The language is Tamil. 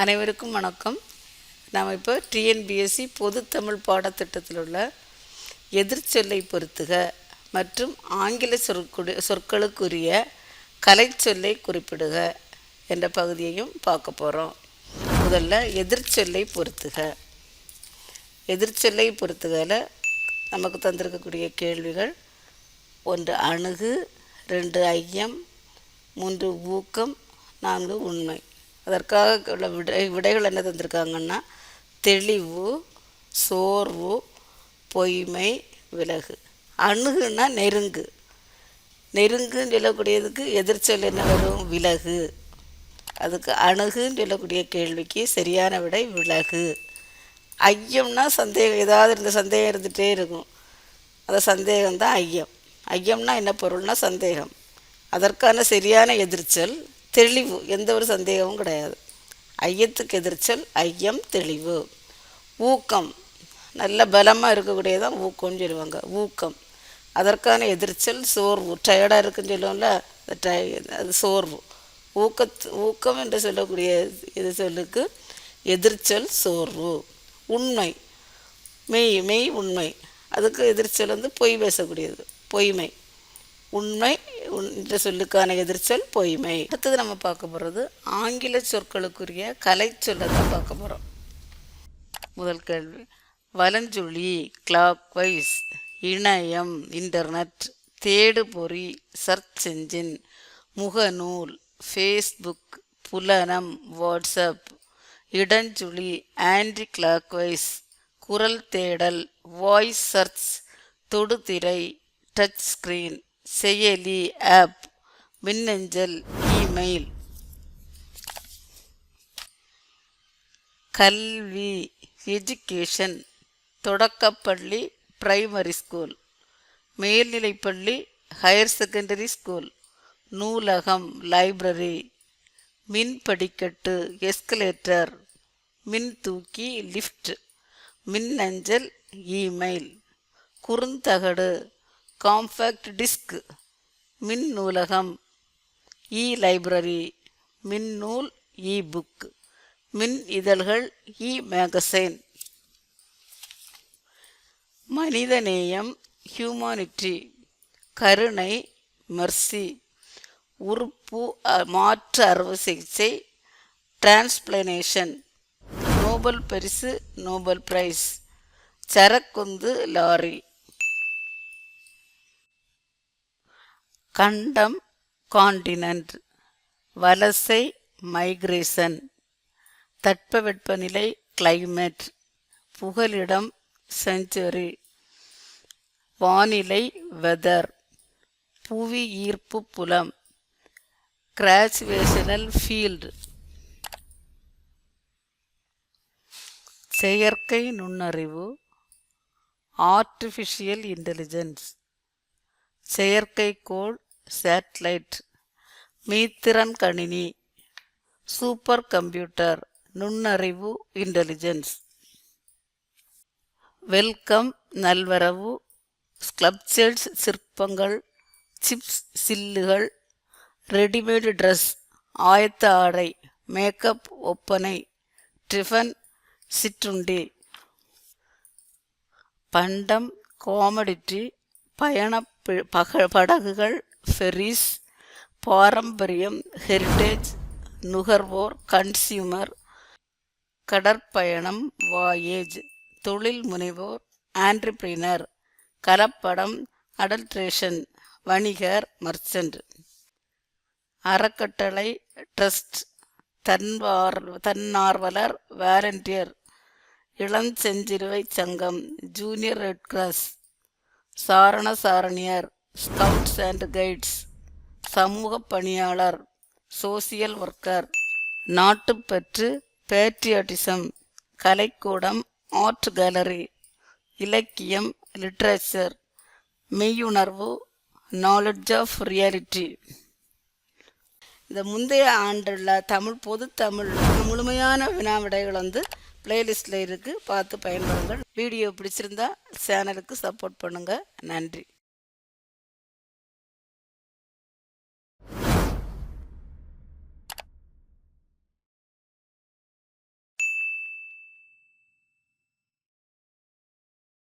அனைவருக்கும் வணக்கம். நாம் இப்போ டிஎன்பிஎஸ்சி பொதுத்தமிழ் பாடத்திட்டத்தில் உள்ள எதிர்ச்சொல்லை பொருத்துக மற்றும் ஆங்கில சொற்குடு சொற்களுக்குரிய கலைச்சொல்லை குறிப்பிடுக என்ற பகுதியையும் பார்க்க போகிறோம் முதல்ல எதிர்ச்சொல்லை பொருத்துக. எதிர்ச்சொல்லை பொறுத்துகையில் நமக்கு தந்திருக்கக்கூடிய கேள்விகள் ஒன்று அணுகு ரெண்டு ஐயம் மூன்று ஊக்கம் நான்கு உண்மை. அதற்காக உள்ள விடை விடைகள் என்ன தந்திருக்காங்கன்னா தெளிவு சோர்வு பொய்மை விலகு. அணுகுன்னா நெருங்கு. நெருங்குன்னு சொல்லக்கூடியதுக்கு எதிர்ச்சொல் என்ன வரும்? விலகு. அதுக்கு அணுகுன்னு சொல்லக்கூடிய கேள்விக்கு சரியான விடை விலகு. ஐயம்னா சந்தேகம் ஏதாவது இருந்த சந்தேகம் இருந்துகிட்டே இருக்கும். அந்த சந்தேகம் தான் ஐயம். ஐயம்னா என்ன பொருள்னா சந்தேகம். அதற்கான சரியான எதிர்ச்சல் தெளிவு எந்த ஒரு சந்தேகமும் கிடையாது. ஐயத்துக்கு எதிர்ச்சல் ஐயம் தெளிவு. ஊக்கம் நல்ல பலமாக இருக்கக்கூடியதான் ஊக்கம்னு சொல்லுவாங்க. ஊக்கம். அதற்கான எதிர்ச்சல் சோர்வு. டயர்டாக இருக்குன்னு சொல்லுவோம்ல அந்த டய அது சோர்வு. ஊக்கத் ஊக்கம் என்று சொல்லக்கூடிய இது சொல்லுக்கு எதிர்ச்சல் சோர்வு. உண்மை. மெய் மெய் உண்மை. அதுக்கு எதிர்ச்சல் வந்து பொய் பேசக்கூடியது. பொய்மை. உண்மை இந்த சொல்லுக்கான எதிர்ச்சொல் பொய்மை. அடுத்தது நம்ம பார்க்க போகிறது ஆங்கில சொற்களுக்குரிய கலை சொல்லை தான் பார்க்க போகிறோம் முதல் கேள்வி. வலஞ்சுழி கிளாக் வைஸ் இணையம் இன்டர்நெட் தேடுபொறி சர்ச் என்ஜின் முகநூல் ஃபேஸ்புக் புலனம் வாட்ஸ்அப் இடஞ்சுழி ஆன்டி கிளாக் வைஸ் குரல் தேடல் வாய்ஸ் சர்ச் தொடுதிரை டச் ஸ்க்ரீன் செயலி ஆப் மின்னஞ்சல் இமெயில். கல்வி எஜுகேஷன் தொடக்கப்பள்ளி பிரைமரி ஸ்கூல். மேல்நிலைப்பள்ளி ஹையர் செகண்டரி ஸ்கூல். நூலகம் லைப்ரரி. மின் படிக்கட்டு எஸ்கலேட்டர். மின் தூக்கி லிஃப்ட். மின்னஞ்சல் இமெயில். குறுந்தகடு. காம்பேக்ட் டிஸ்க் மின் நூலகம் இ லைப்ரரி மின்னூல் இ புக் மின் இதழ்கள் இ மேகசைன் மனிதநேயம் ஹியூமானிட்டி கருணை மெர்சி உறுப்பு மாற்று அறுவை சிகிச்சை டிரான்ஸ்பிளனேஷன் நோபல் பரிசு நோபல் பிரைஸ் சரக்குந்து லாரி. கண்டம் காண்டினன்ட் வலசை மைக்ரேஷன் தட்பவெப்பநிலை கிளைமேட் புகலிடம் செஞ்சுரி வானிலை வெதர் புவி ஈர்ப்பு புலம் கிராச்சுவேஷனல் ஃபீல்டு செயற்கை நுண்ணறிவு ஆர்டிஃபிஷியல் இன்டெலிஜென்ஸ் செயற்கைக்கோள் சேட்டலைட் மீத்திறன் கணினி. சூப்பர் கம்ப்யூட்டர் நுண்ணறிவு இன்டெலிஜென்ஸ் வெல்கம் நல்வரவு. ஸ்க்ளப்சர்ஸ் சிற்பங்கள் சிப்ஸ் சில்லுகள். ரெடிமேடு ட்ரெஸ் ஆயத்த ஆடை மேக்கப் ஒப்பனை. டிஃபன் சிற்றுண்டி. பண்டம் காமடிட்டி பயண பக படகுகள். ஃபெரிஸ் பாரம்பரியம் ஹெரிட்டேஜ் நுகர்வோர் கன்சியூமர் கடற்பயணம் வாயேஜ் தொழில் முனைவோர் ஆண்ட்ரிப்ரினர் கலப்படம் அடல்ட்ரேஷன் வணிகர் மர்ச்சன்ட். அறக்கட்டளை ட்ரஸ்ட் தன்வார் தன்னார்வலர் வாலண்டியர். இளஞ்செஞ்சிறுவை சங்கம் ஜூனியர் ரெட் கிராஸ் சாரண சாரணியர். ஸ்கவுட்ஸ் அண்ட் கைட்ஸ் சமூக பணியாளர் சோசியல் ஒர்க்கர் நாட்டுப்பற்று பேட்ரியாட்டிசம் கலைக்கூடம் ஆர்ட் கேலரி இலக்கியம் லிட்ரேச்சர் மெய்யுணர்வு நாலெட்ஜ் ஆஃப் ரியாலிட்டி இந்த முந்தைய ஆண்டுள்ள தமிழ் பொது தமிழ் முழுமையான வினாவிடைகள் வந்து பிளேலிஸ்டில் இருக்குது பார்த்து பயன்படுங்கள். வீடியோ பிடிச்சிருந்தா சேனலுக்கு சப்போர்ட் பண்ணுங்கள் நன்றி.